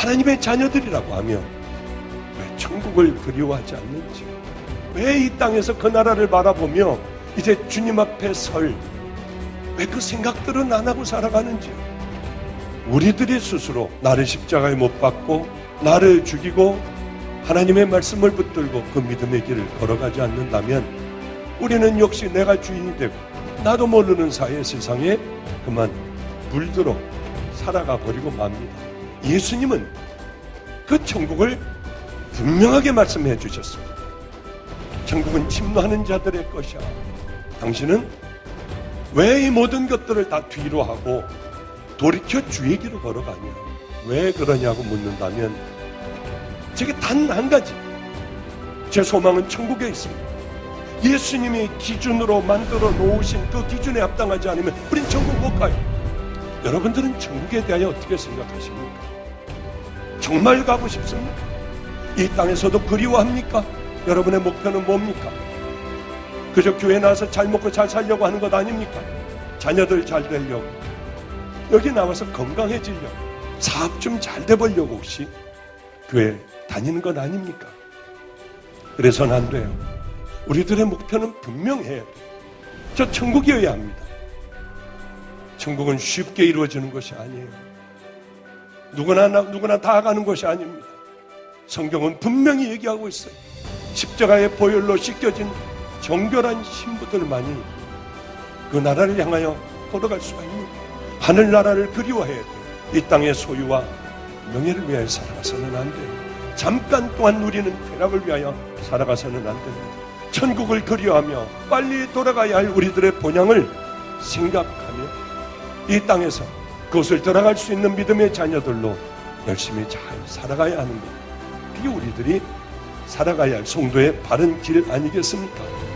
하나님의 자녀들이라고 하며 왜 천국을 그리워하지 않는지? 왜 이 땅에서 그 나라를 바라보며 이제 주님 앞에 설? 왜 그 생각들은 안 하고 살아가는지? 우리들이 스스로 나를 십자가에 못 박고 나를 죽이고 하나님의 말씀을 붙들고 그 믿음의 길을 걸어가지 않는다면 우리는 역시 내가 주인이 되고 나도 모르는 사이에 세상에 그만 물들어 살아가 버리고 맙니다. 예수님은 그 천국을 분명하게 말씀해 주셨습니다. 천국은 침노하는 자들의 것이야. 당신은 왜 이 모든 것들을 다 뒤로 하고 돌이켜 주의 길을 걸어가냐? 왜 그러냐고 묻는다면 제게 단 한 가지. 제 소망은 천국에 있습니다. 예수님이 기준으로 만들어 놓으신 그 기준에 합당하지 않으면 우린 천국 못 가요. 여러분들은 천국에 대하여 어떻게 생각하십니까? 정말 가고 싶습니까? 이 땅에서도 그리워합니까? 여러분의 목표는 뭡니까? 그저 교회 나와서 잘 먹고 잘 살려고 하는 것 아닙니까? 자녀들 잘 되려고. 여기 나와서 건강해지려고. 사업 좀 잘 돼보려고 혹시 교회 다니는 것 아닙니까? 그래서는 안 돼요. 우리들의 목표는 분명해야 돼요. 저 천국이어야 합니다. 천국은 쉽게 이루어지는 것이 아니에요. 누구나, 누구나 다 가는 것이 아닙니다. 성경은 분명히 얘기하고 있어요. 십자가의 보혈로 씻겨진 정결한 신부들만이 그 나라를 향하여 걸어갈 수가 있는 하늘 나라를 그리워해야 돼요. 이 땅의 소유와 명예를 위하여 살아가서는 안 돼요. 잠깐 동안 누리는 쾌락을 위하여 살아가서는 안 됩니다. 천국을 그리워하며 빨리 돌아가야 할 우리들의 본향을 생각하며 이 땅에서 그것을 들어갈 수 있는 믿음의 자녀들로 열심히 잘 살아가야 하는 것. 그게 우리들이 살아가야 할 성도의 바른 길 아니겠습니까?